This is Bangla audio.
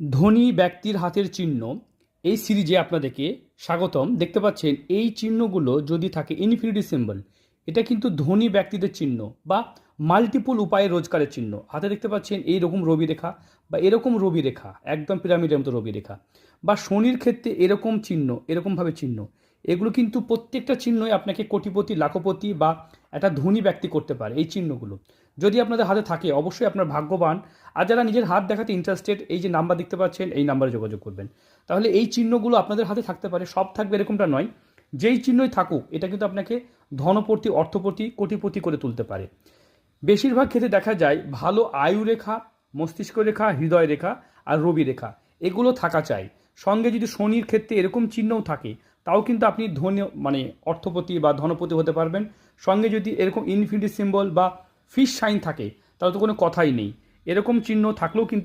ধনী ব্যক্তির হাতের চিহ্ন এই সিরিজে আপনাদেরকে স্বাগতম। দেখতে পাচ্ছেন, এই চিহ্নগুলো যদি থাকে ইনফিনিটি সিম্বল এটা কিন্তু ধনী ব্যক্তিদের চিহ্ন বা মাল্টিপল উপায়ে রোজগারের চিহ্ন। হাতে দেখতে পাচ্ছেন এই রকম রবি রেখা বা এরকম রবি রেখা, একদম পিরামিডের মতো রবি রেখা। বা শনির ক্ষেত্রে এরকম চিহ্ন, এরকমভাবে চিহ্ন। এগুলো কিন্তু প্রত্যেকটা চিহ্নই আপনাকে কোটিপতি, লাখপতি বা একটা ধনী ব্যক্তি করতে পারে এই চিহ্নগুলো। যদি আপনাদের হাতে থাকে, অবশ্যই আপনার ভাগ্যবান। আর যারা নিজের হাত দেখাতে ইন্টারেস্টেড এই যে নাম্বার দেখতে পাচ্ছেন, এই নাম্বারে যোগাযোগ করবেন। তাহলে এই চিহ্নগুলো আপনাদের হাতে থাকতে পারে, সব থাকবে এরকমটা নয়। যেই চিহ্নই থাকুক, এটা কিন্তু আপনাকে ধনপতি অর্থপতি কোটিপতি করে তুলতে পারে। বেশিরভাগ ক্ষেত্রে দেখা যায় ভালো আয়ু রেখা, মস্তিষ্ক রেখা, হৃদয় রেখা আর রবি রেখা, এগুলো থাকা চাই। সঙ্গে যদি শনির ক্ষেত্রে এরকম চিহ্নও থাকে, তাও কিন্তু আপনি ধনী মানে অর্থপতি বা ধনপতি হতে পারবেন। সঙ্গে যদি এরকম ইনফিনিটি সিম্বল বা ফিশ সাইন থাকে, তাহলে তো কোনো কথাই নেই। এরকম চিহ্ন থাকলেও কিন্তু